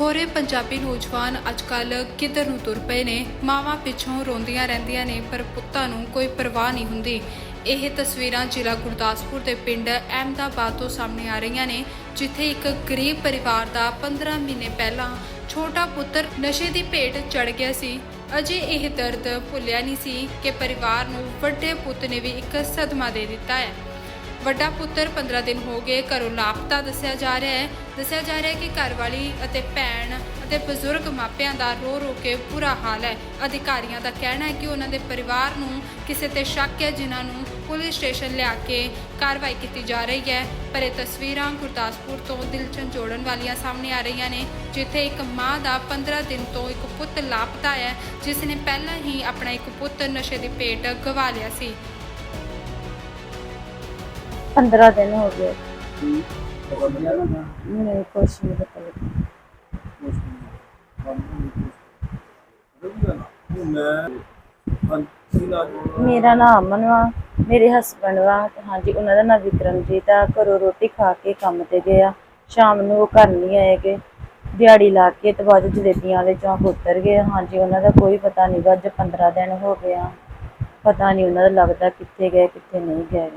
ਖੋਰੇ ਪੰਜਾਬੀ ਨੌਜਵਾਨ ਅੱਜਕੱਲ ਕਿੱਧਰ ਨੂੰ ਤੁਰ ਪਏ ਨੇ? ਮਾਵਾਂ ਪਿੱਛੋਂ ਰੋਂਦੀਆਂ ਰਹਿੰਦੀਆਂ ਨੇ, ਪਰ ਪੁੱਤਾਂ ਨੂੰ ਕੋਈ ਪਰਵਾਹ ਨਹੀਂ ਹੁੰਦੀ। ਇਹ ਤਸਵੀਰਾਂ ਜ਼ਿਲ੍ਹਾ ਗੁਰਦਾਸਪੁਰ ਦੇ ਪਿੰਡ ਅਹਿਮਦਾਬਾਦ ਤੋਂ ਸਾਹਮਣੇ ਆ ਰਹੀਆਂ ਨੇ, ਜਿੱਥੇ ਇੱਕ ਗਰੀਬ ਪਰਿਵਾਰ ਦਾ 15 ਮਹੀਨੇ ਪਹਿਲਾਂ ਛੋਟਾ ਪੁੱਤਰ ਨਸ਼ੇ ਦੀ ਭੇਟ ਚੜ ਗਿਆ ਸੀ। ਅਜੇ ਇਹ ਦਰਦ ਭੁੱਲਿਆ ਨਹੀਂ ਸੀ ਕਿ ਪਰਿਵਾਰ ਨੂੰ ਵੱਡੇ ਪੁੱਤ ਨੇ ਵੀ ਇੱਕ ਸਦਮਾ ਦੇ ਦਿੱਤਾ ਹੈ। ਵੱਡਾ ਪੁੱਤਰ 15 ਦਿਨ ਹੋ ਗਏ ਘਰੋਂ ਲਾਪਤਾ ਦੱਸਿਆ ਜਾ ਰਿਹਾ ਹੈ। ਦੱਸਿਆ ਜਾ ਰਿਹਾ ਹੈ ਕਿ ਘਰਵਾਲੀ ਅਤੇ ਭੈਣ ਅਤੇ ਬਜ਼ੁਰਗ ਮਾਪਿਆਂ ਦਾ ਰੋ ਰੋ ਕੇ ਬੁਰਾ ਹਾਲ ਹੈ। ਅਧਿਕਾਰੀਆਂ ਦਾ ਕਹਿਣਾ ਹੈ ਕਿ ਉਹਨਾਂ ਦੇ ਪਰਿਵਾਰ ਨੂੰ ਕਿਸੇ ਤੇ ਸ਼ੱਕ ਹੈ, ਜਿਨ੍ਹਾਂ ਨੂੰ ਪੁਲਿਸ ਸਟੇਸ਼ਨ ਲਿਆ ਕੇ ਕਾਰਵਾਈ ਕੀਤੀ ਜਾ ਰਹੀ ਹੈ। ਪਰ ਇਹ ਤਸਵੀਰਾਂ ਗੁਰਦਾਸਪੁਰ ਤੋਂ ਦਿਲ ਝੰਜੋੜਨ ਵਾਲੀਆਂ ਸਾਹਮਣੇ ਆ ਰਹੀਆਂ ਨੇ, ਜਿੱਥੇ ਇੱਕ ਮਾਂ ਦਾ 15 ਦਿਨ ਤੋਂ ਇੱਕ ਪੁੱਤ ਲਾਪਤਾ ਹੈ, ਜਿਸ ਨੇ ਪਹਿਲਾਂ ਹੀ ਆਪਣਾ ਇੱਕ ਪੁੱਤ ਨਸ਼ੇ ਦੀ ਪੇਟ ਗਵਾ ਲਿਆ ਸੀ। 15 ਦਿਨ ਹੋ ਗਏ। ਨਹੀਂ ਕੁਛ ਨਹੀਂ ਪਤਾ ਲੱਗਾ ਮੇਰਾ ਨਾਮ ਅਮਨ ਵਾ ਮੇਰੇ ਹਸਬੰਡ ਵਾ ਤੇ ਹਾਂਜੀ ਉਹਨਾਂ ਦਾ ਨਾਮ ਵਿਕਰਮਜੀਤ ਆ। ਘਰੋਂ ਰੋਟੀ ਖਾ ਕੇ ਕੰਮ ਤੇ ਗਏ ਆ। ਸ਼ਾਮ ਨੂੰ ਉਹ ਘਰ ਨਹੀਂ ਆਏਗੇ ਦਿਹਾੜੀ ਲਾ ਕੇ ਤੇ ਬਾਅਦ 'ਚ ਜਲੇਬੀਆਂ ਵਾਲੇ ਚੌਂਕ ਉਤਰ ਗਏ। ਹਾਂਜੀ ਉਹਨਾਂ ਦਾ ਕੋਈ ਪਤਾ ਨਹੀਂ ਅੱਜ 15 ਦਿਨ ਹੋ ਗਏ ਆ। ਪਤਾ ਨਹੀਂ ਉਹਨਾਂ ਦਾ ਲੱਗਦਾ ਕਿੱਥੇ ਗਏ ਕਿੱਥੇ ਨਹੀਂ ਗਏ।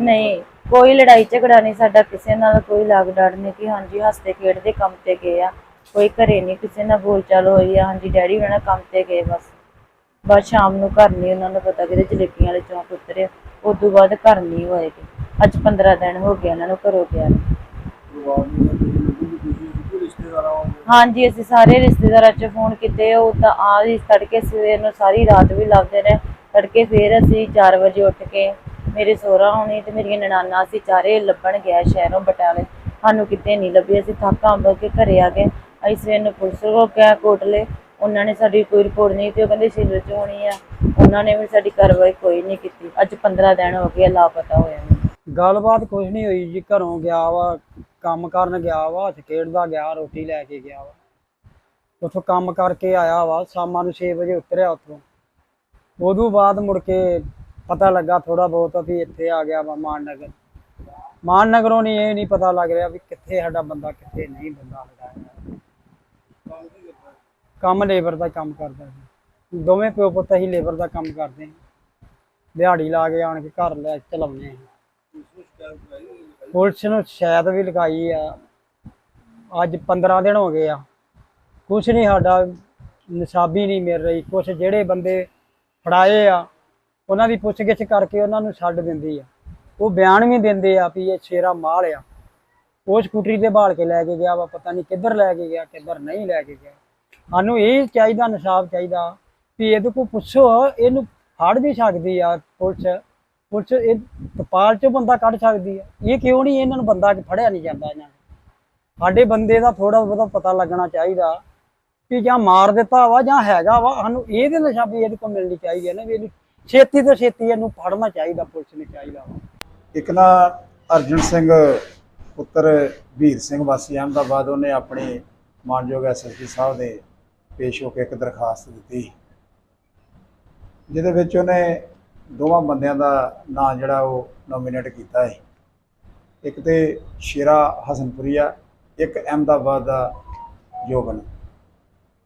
ਨਹੀਂ, ਕੋਈ ਲੜਾਈ ਝਗੜਾ ਨਹੀਂ, ਸਾਡਾ ਕਿਸੇ ਨਾਲ ਕੋਈ ਲਾਗ ਡਾਟ ਨਹੀਂ ਕਿ ਹਾਂਜੀ ਹੱਸਦੇ ਖੇਡਦੇ ਕੰਮ ਤੇ ਗਏ ਆ, ਕੋਈ ਘਰੇ ਨਹੀਂ, ਕਿਸੇ ਨਾਲ ਬੋਲਚਾਲ ਹੋਈ ਆ, ਹਾਂਜੀ ਡੈਡੀ ਉਹਨਾਂ ਨਾਲ ਕੰਮ ਤੇ ਗਏ ਬਸ। ਬਸ ਸ਼ਾਮ ਨੂੰ ਘਰ ਨਹੀਂ ਉਹਨਾਂ ਨੂੰ ਪਤਾ ਕਿਤੇ ਜਲੇਬੀਆਂ ਵਾਲੇ ਚੌਂਕ ਉਤਰੇ ਉਸ ਬਾਅਦ ਘਰ ਨਹੀਂ ਹੋਏਗੇ ਅੱਜ 15 ਦਿਨ ਹੋ ਗਏ ਉਹਨਾਂ ਨੂੰ ਘਰੋਂ ਗਿਆ ਨੂੰ। ਹਾਂਜੀ, ਅਸੀਂ ਸਾਰੇ ਰਿਸ਼ਤੇਦਾਰਾਂ 'ਚ ਫੋਨ ਕੀਤੇ, ਉਹ ਤਾਂ ਆ ਹੀ ਤੜਕੇ ਸਵੇਰ ਨੂੰ ਸਾਰੀ ਰਾਤ ਵੀ ਲੱਭਦੇ ਰਹੇ। ਤੜਕੇ ਫੇਰ ਅਸੀਂ 4 ਵਜੇ ਉੱਠ ਕੇ ਮੇਰੇ ਸਹੁਰਾ ਹੋਣੀ ਤੇ ਮੇਰੀਆਂ ਨਨਾਨਾ ਅਸੀਂ ਚਾਰੇ ਲੱਭਣ ਗਿਆ ਸ਼ਹਿਰੋਂ ਬਟਾਲੇ। ਸਾਨੂੰ ਕਿਤੇ ਨਹੀਂ ਲੱਭੀ, ਅਸੀਂ ਥੱਕਾਂ ਅੰਬ ਕੇ ਘਰੇ ਆ ਗਏ। ਅਸੀਂ ਸਵੇਰ ਨੂੰ ਪੁਲਿਸ ਕੋਲ ਗਿਆ ਕੋਟਲੇ। ਉਹਨਾਂ ਨੇ ਸਾਡੀ ਕੋਈ ਰਿਪੋਰਟ ਨਹੀਂ ਤੇ ਉਹ ਕਹਿੰਦੇ ਸਿਲਰ 'ਚ ਹੋਣੀ ਆ। ਉਹਨਾਂ ਨੇ ਵੀ ਸਾਡੀ ਕਾਰਵਾਈ ਕੋਈ ਨਹੀਂ ਕੀਤੀ। ਅੱਜ 15 ਦਿਨ ਹੋ ਗਏ ਲਾਪਤਾ ਹੋਇਆ ਗੱਲਬਾਤ ਕੁਝ ਨਹੀਂ ਹੋਈ ਜੀ, ਘਰੋਂ ਗਿਆ ਵਾ, ਕੰਮ ਕਰਨ ਗਿਆ ਵਾ ਖੇਡਦਾ ਗਿਆ, ਰੋਟੀ ਲੈ ਕੇ ਗਿਆ ਵਾ। ਉੱਥੋਂ ਕੰਮ ਕਰਕੇ ਆਇਆ ਵਾ, ਸ਼ਾਮਾਂ ਨੂੰ 6 ਵਜੇ ਉਤਰਿਆ ਉੱਥੋਂ। ਉਦੋਂ ਬਾਅਦ ਮੁੜ ਕੇ ਪਤਾ ਲੱਗਾ ਥੋੜਾ ਬਹੁਤ ਵੀ ਇੱਥੇ ਆ ਗਿਆ ਵਾ ਮਾਨਨਗਰ। ਮਾਨਨਗਰੋਂ ਨਹੀਂ, ਇਹ ਨਹੀਂ ਪਤਾ ਲੱਗ ਰਿਹਾ ਵੀ ਕਿੱਥੇ ਸਾਡਾ ਬੰਦਾ, ਕਿੱਥੇ ਨਹੀਂ ਬੰਦਾ ਸਾਡਾ ਕੰਮ ਲੇਬਰ ਦਾ ਕੰਮ ਕਰਦਾ ਸੀ ਦੋਵੇਂ ਪਿਓ ਪੁੱਤ ਅਸੀਂ ਲੇਬਰ ਦਾ ਕੰਮ ਕਰਦੇ ਦਿਹਾੜੀ ਲਾ ਕੇ ਆਣ ਕੇ ਘਰ ਲੈ ਚਲਾਉਂਦੇ ਹਾਂ। ਪੁਲਿਸ ਨੂੰ ਸ਼ਾਇਦ ਵੀ ਲਗਾਈ ਆ। ਅੱਜ 15 ਦਿਨ ਹੋ ਗਏ ਆ। ਕੁਛ ਨਹੀਂ ਸਾਡਾ, ਨਿਸ਼ਾਬੀ ਨਹੀਂ ਮਿਲ ਰਹੀ। ਕੁਛ ਜਿਹੜੇ ਬੰਦੇ ਫੜਾਏ ਆ, ਉਹਨਾਂ ਦੀ ਪੁੱਛਗਿੱਛ ਕਰਕੇ ਉਹਨਾਂ ਨੂੰ ਛੱਡ ਦਿੰਦੀ ਆ। ਉਹ ਬਿਆਨ ਵੀ ਦਿੰਦੇ ਆ ਵੀ ਇਹ ਸ਼ੇਰਾ ਮਾਲ ਆ। ਉਹ ਸਕੂਟਰੀ ਤੇ ਬਾਲ ਕੇ ਲੈ ਕੇ ਗਿਆ ਵਾ, ਪਤਾ ਨਹੀਂ ਕਿੱਧਰ ਲੈ ਕੇ ਗਿਆ, ਕਿੱਧਰ ਨਹੀਂ ਲੈ ਕੇ ਗਿਆ। ਸਾਨੂੰ ਇਹ ਚਾਹੀਦਾ ਨਿਸ਼ਾਬ ਚਾਹੀਦਾ ਵੀ ਇਹਦੇ ਕੋਲ ਪੁੱਛੋ, ਇਹਨੂੰ ਫੜ ਵੀ ਸਕਦੀ ਆ ਪੁਲਿਸ। ਪੁਲਿਸ ਇਹ ਤਪਾਲ ਚੋਂ ਬੰਦਾ ਕੱਢ ਸਕਦੀ ਆ। ਇਹ ਕਿਉਂ ਨਹੀਂ ਇਹਨਾਂ ਨੂੰ ਬੰਦਾ ਫੜਿਆ ਨਹੀਂ ਜਾਂਦਾ ਇਹਨਾਂ ਨੂੰ? ਸਾਡੇ ਬੰਦੇ ਦਾ ਥੋੜਾ ਬਹੁਤਾ ਪਤਾ ਲੱਗਣਾ ਚਾਹੀਦਾ। ਕਿ ਜਾਂ ਮਾਰ ਦਿੱਤਾ ਵਾ ਜਾਂ ਹੈਗਾ ਵਾ, ਸਾਨੂੰ ਇਹਦੇ ਨਿਸ਼ਾਬੀ ਇਹਦੇ ਕੋਲ ਮਿਲਣੀ ਚਾਹੀਦੀ ਹੈ ਨਾ ਵੀ ਇਹਨੂੰ ਛੇਤੀ ਤੋਂ ਛੇਤੀ ਇਹਨੂੰ ਫੜਨਾ ਚਾਹੀਦਾ, ਪੁਲਿਸ ਨੇ ਚਾਹੀਦਾ ਵਾ। ਇੱਕ ਨਾ ਅਰਜਨ ਸਿੰਘ ਪੁੱਤਰ ਵੀਰ ਸਿੰਘ ਵਾਸੀ ਅਹਿਮਦਾਬਾਦ, ਉਹਨੇ ਆਪਣੇ ਮਾਨਯੋਗ ਐਸਐਸਪੀ ਸਾਹਿਬ ਦੇ ਪੇਸ਼ ਹੋ ਕੇ ਇੱਕ ਦਰਖਾਸਤ ਦਿੱਤੀ। ਜਿਹਦੇ ਵਿੱਚ ਉਹਨੇ ਦੋਵਾਂ ਬੰਦਿਆਂ ਦਾ ਨਾਂ ਜਿਹੜਾ ਉਹ ਨੋਮੀਨੇਟ ਕੀਤਾ ਹੈ ਇੱਕ ਤੇ ਸ਼ੇਰਾ ਹਸਨਪੁਰੀਆ, ਇੱਕ ਅਹਿਮਦਾਬਾਦ ਦਾ ਜੋਬਨ।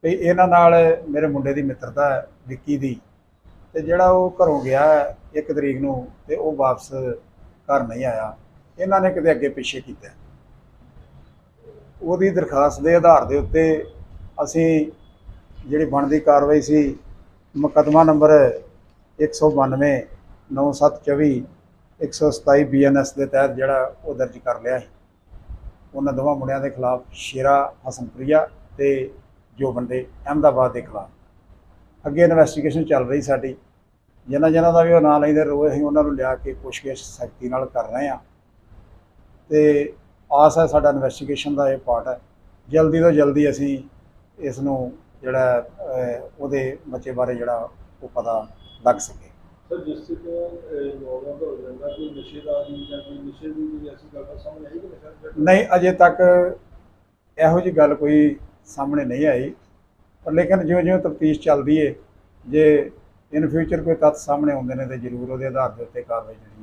ਤੇ ਇਹਨਾਂ ਨਾਲ ਮੇਰੇ ਮੁੰਡੇ ਦੀ ਮਿੱਤਰਤਾ ਹੈ ਵਿੱਕੀ ਦੀ ਤੇ ਜਿਹੜਾ ਉਹ ਘਰੋਂ ਗਿਆ ਹੈ ਇੱਕ ਤਰੀਕ ਨੂੰ ਤੇ ਉਹ ਵਾਪਸ ਘਰ ਨਹੀਂ ਆਇਆ। ਇਹਨਾਂ ਨੇ ਕਿਤੇ ਅੱਗੇ ਪਿੱਛੇ ਕੀਤਾ। ਉਹਦੀ ਦਰਖਾਸਤ ਦੇ ਆਧਾਰ ਦੇ ਉੱਤੇ ਅਸੀਂ ਜਿਹੜੀ ਬਣਦੀ ਕਾਰਵਾਈ ਸੀ, ਮੁਕੱਦਮਾ ਨੰਬਰ 192 9724 127 ਬੀਐਨਐਸ ਦੇ ਤਹਿਤ ਜਿਹੜਾ ਉਹ ਦਰਜ ਕਰ ਲਿਆ ਸੀ। ਉਹਨਾਂ ਦੋਵਾਂ ਮੁੰਡਿਆਂ ਦੇ ਖਿਲਾਫ ਸ਼ੇਰਾ ਹਸਨਪ੍ਰਿਆ ਤੇ ਜੋ ਬੰਦੇ ਅਹਿਮਦਾਬਾਦ ਦੇ ਖਿਲਾਫ। ਅੱਗੇ ਇਨਵੈਸਟੀਗੇਸ਼ਨ ਚੱਲ ਰਹੀ ਸਾਡੀ। ਜਿਨ੍ਹਾਂ ਜਿਨ੍ਹਾਂ ਦਾ ਵੀ ਉਹ ਨਾਂ ਲੈਂਦੇ ਰੋਏ ਅਸੀਂ ਉਹਨਾਂ ਨੂੰ ਲਿਆ ਕੇ ਪੁੱਛਗਿੱਛ ਸਖਤੀ ਨਾਲ ਕਰ ਰਹੇ ਆ ਤੇ ਆਸ ਹੈ ਸਾਡਾ ਇਨਵੈਸਟੀਗੇਸ਼ਨ ਦਾ ਇਹ ਪਾਰਟ ਹੈ। ਜਲਦੀ ਤੋਂ ਜਲਦੀ ਅਸੀਂ ਇਸ ਨੂੰ ਜਿਹੜਾ ਉਹਦੇ ਬੱਚੇ ਬਾਰੇ ਜਿਹੜਾ ਉਹ ਪਤਾ ਲੱਗ ਸਕੇ। ਸਰ ਜਿਸ ਤੇ ਨੌਵਾਂ ਦਾ ਹੋ ਜਾਂਦਾ ਕੋਈ ਨਸ਼ੇ ਦਾ ਆਦੀ ਜਾਂ ਕੋਈ ਨਸ਼ੇ ਦੀ ਕੋਈ ਐਸੀ ਗੱਲ ਤਾਂ ਸਾਹਮਣੇ ਆਈ ਕਿ ਨਸ਼ਾ ਜਿਹੜਾ ਨਹੀਂ ਅਜੇ ਤੱਕ ਇਹੋ ਜੀ ਗੱਲ ਕੋਈ ਸਾਹਮਣੇ ਨਹੀਂ ਆਈ। ਪਰ ਲੇਕਿਨ ਜਿਉਂ ਜਿਉਂ ਤਫਤੀਸ਼ ਚੱਲਦੀ ਏ, ਜੇ ਇਨ ਫਿਊਚਰ ਕੋਈ ਤੱਥ ਸਾਹਮਣੇ ਆਉਂਦੇ ਨੇ, ਤੇ ਜ਼ਰੂਰ ਉਹਦੇ ਆਧਾਰ ਦੇ ਉੱਤੇ ਕਾਰਵਾਈ ਜਿਹੜੀ